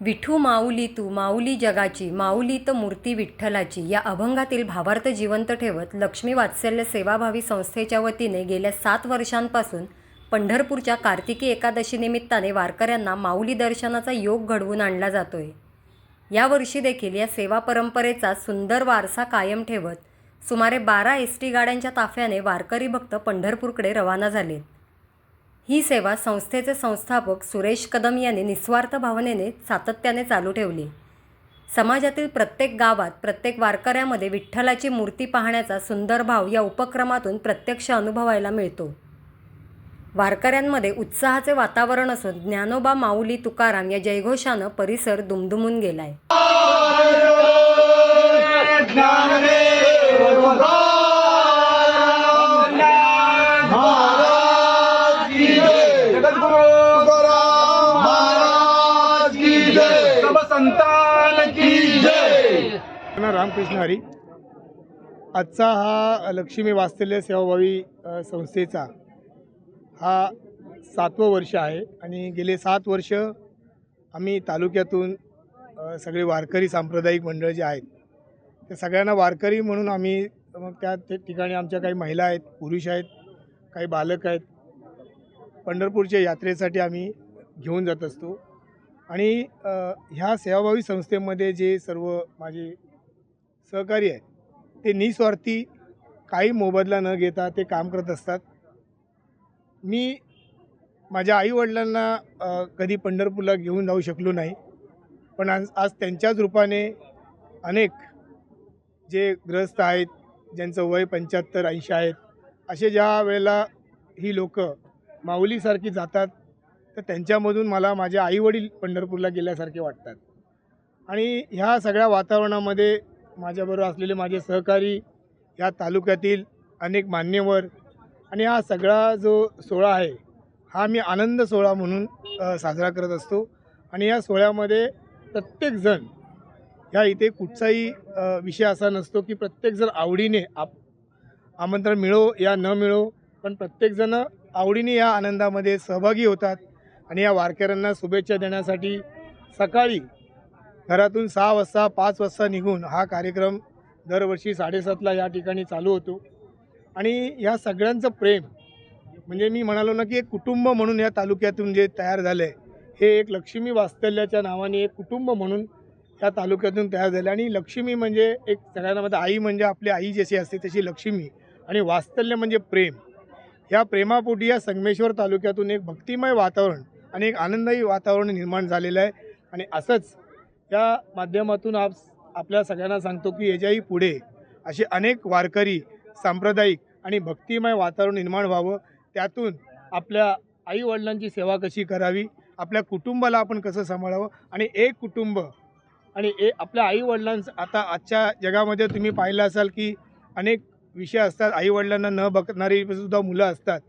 विठू माऊली तू माऊली जगाची माऊली त मूर्ती विठ्ठलाची. या अभंगातील भावार्थ जिवंत ठेवत लक्ष्मी वात्सल्य सेवाभावी संस्थेच्या वतीने गेल्या सात वर्षांपासून पंढरपूरच्या कार्तिकी एकादशी निमित्ताने वारकऱ्यांना माऊली दर्शनाचा योग घडवून आणला जातोय. यावर्षी देखील या सेवा परंपरेचा सुंदर वारसा कायम ठेवत सुमारे बारा एस टी गाड्यांच्या ताफ्याने वारकरी भक्त पंढरपूरकडे रवाना झाले ही सेवा संस्थेचे संस्थापक सुरेश कदम यांनी निस्वार्थ भावनेने सातत्याने चालू ठेवली. समाजातील प्रत्येक गावात प्रत्येक वारकऱ्यामध्ये विठ्ठलाची मूर्ती पाहण्याचा सुंदर भाव या उपक्रमातून प्रत्यक्ष अनुभवायला मिळतो. वारकऱ्यांमध्ये उत्साहाचे वातावरण असून ज्ञानोबा माऊली तुकाराम या जयघोषानं परिसर दुमदुमून गेलाय. संतान की जय। ना रामकृष्ण हरी. आजचा हा लक्ष्मी वास्तल्य सेवाभावी संस्थेचा हा सातवं वर्ष आहे आणि गेले सात वर्ष आम्ही तालुक्यातून सगळे वारकरी सांप्रदायिक मंडळ जे आहेत ते सगळ्यांना वारकरी म्हणून आम्ही मग त्या ते ठिकाणी आमच्या काही महिला आहेत पुरुष आहेत काही बालक आहेत पंढरपूरच्या यात्रेसाठी आम्ही घेऊन जात असतो. आणि ह्या सेवाभावी संस्थेमध्ये जे सर्व माझे सहकारी आहेत ते निस्वार्थी काही मोबदला न घेता ते काम करत असतात. मी माझ्या आईवडिलांना कधी पंढरपूरला घेऊन जाऊ शकलो नाही पण आज आज त्यांच्याच रूपाने अनेक जे ग्रस्त आहेत ज्यांचं वय पंच्याहत्तर ऐंशी आहेत असे ज्या वेळेला ही लोकं माऊलीसारखी जातात तर त्यांच्यामधून मला माझे आईवडील पंढरपूरला गेल्यासारखे वाटतात. आणि ह्या सगळ्या वातावरणामध्ये माझ्याबरोबर असलेले माझे सहकारी या तालुक्यातील अनेक मान्यवर आणि हा सगळा जो सोहळा आहे हा मी आनंद सोहळा म्हणून साजरा करत असतो. आणि या सोहळ्यामध्ये प्रत्येकजण ह्या इथे कुठचाही विषय असा नसतो की प्रत्येकजण आवडीने आप आमंत्रण मिळो या न मिळो पण प्रत्येकजण आवडीने या आनंदामध्ये सहभागी होतात. आणि या वारकऱ्यांना शुभेच्छा देण्यासाठी सकाळी घरातून सहा वाजता पाच वाजता निघून हा कार्यक्रम दरवर्षी साडेसातला या ठिकाणी चालू होतो. आणि ह्या सगळ्यांचं प्रेम म्हणजे मी म्हणालो ना की एक कुटुंब म्हणून या तालुक्यातून जे तयार झालं आहे हे एक लक्ष्मी वास्तल्याच्या नावाने एक कुटुंब म्हणून या तालुक्यातून तयार झालं आणि लक्ष्मी म्हणजे एक सगळ्यांना मध्ये आई म्हणजे आपली आई जशी असते तशी लक्ष्मी. आणि वास्तल्य म्हणजे प्रेम. ह्या प्रेमापोटी या संगमेश्वर तालुक्यातून एक भक्तिमय वातावरण आणि एक आनंददायी वातावरण निर्माण झालेलं आहे. आणि असंच या माध्यमातून आप आपल्या सगळ्यांना सांगतो की याच्याही पुढे असे अनेक वारकरी सांप्रदायिक आणि भक्तिमय वातावरण निर्माण व्हावं. त्यातून आपल्या आईवडिलांची सेवा कशी करावी? आपल्या कुटुंबाला आपण कसं सांभाळावं? आणि एक कुटुंब आणि ए आपल्या आईवडिलांचं आता आजच्या जगामध्ये तुम्ही पाहिलं असाल की अनेक विषय असतात. आईवडिलांना न बघणारी सुद्धा मुलं असतात.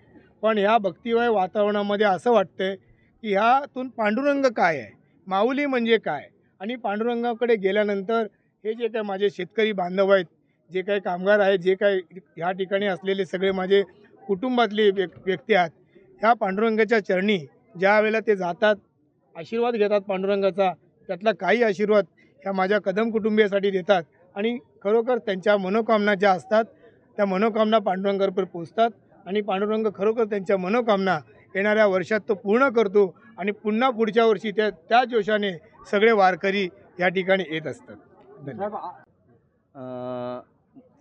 पण ह्या भक्तिमय वातावरणामध्ये असं वाटतंय की ह्यातून पांडुरंग काय आहे? माऊली म्हणजे काय? आणि पांडुरंगाकडे गेल्यानंतर हे जे काय माझे शेतकरी बांधव आहेत जे काही कामगार आहेत जे काही ह्या ठिकाणी असलेले सगळे माझे कुटुंबातले व्यक् व्यक्ती आहेत ह्या पांडुरंगाच्या चरणी ज्या वेळेला ते जातात आशीर्वाद घेतात पांडुरंगाचा त्यातला काही आशीर्वाद ह्या माझ्या कदम कुटुंबियासाठी देतात आणि खरोखर त्यांच्या मनोकामना ज्या असतात त्या मनोकामना पांडुरंगावर पोचतात आणि पांडुरंग खरोखर त्यांच्या मनोकामना येणाऱ्या वर्षात तो पूर्ण करतो आणि पुन्हा पुढच्या वर्षी त्या त्या जोशाने सगळे वारकरी या ठिकाणी येत असतात. धन्यवाद.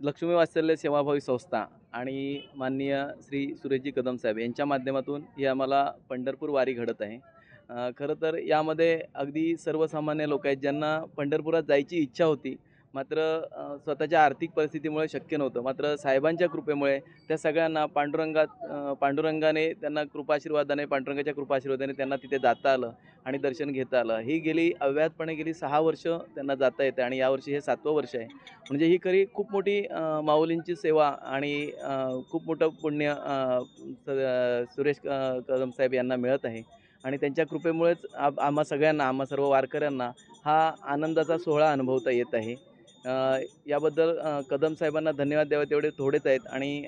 लक्ष्मी वात्सल्य सेवाभावी संस्था आणि माननीय श्री सुरेशजी कदम साहेब यांच्या माध्यमातून ही आम्हाला पंढरपूर वारी घडत आहे. खरं तर यामध्ये अगदी सर्वसामान्य लोक आहेत ज्यांना पंढरपुरात जायची इच्छा होती मात्र स्वतःच्या आर्थिक परिस्थितीमुळे शक्य नव्हतं. मात्र साहेबांच्या कृपेमुळे त्या सगळ्यांना पांडुरंगात पांडुरंगाने त्यांना कृपाशीर्वादाने पांडुरंगाच्या कृपाशीर्वादाने त्यांना तिथे जाता आलं आणि दर्शन घेता आलं. ही गेली अव्याहतपणे गेली सहा वर्ष त्यांना जाता येते आणि यावर्षी हे सातवं वर्ष आहे. म्हणजे ही खरी खूप मोठी माऊलींची सेवा आणि खूप मोठं पुण्य स- सुरेश कदम साहेब यांना मिळत आहे. आणि त्यांच्या कृपेमुळेच आ आम्हा सगळ्यांना आम्हा सर्व वारकऱ्यांना हा आनंदाचा सोहळा अनुभवता येत आहे. याबद्दल कदम साहेबांना धन्यवाद द्यावे तेवढे थोडेच आहेत. आणि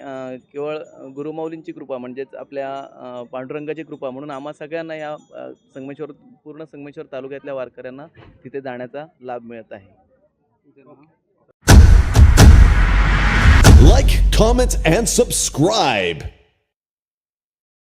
केवळ गुरुमाऊलींची कृपा म्हणजेच आपल्या पांडुरंगाची कृपा म्हणून आम्हा सगळ्यांना या संगमेश्वर पूर्ण संगमेश्वर तालुक्यातल्या वारकऱ्यांना तिथे जाण्याचा लाभ मिळत आहे. Like, comment, and subscribe.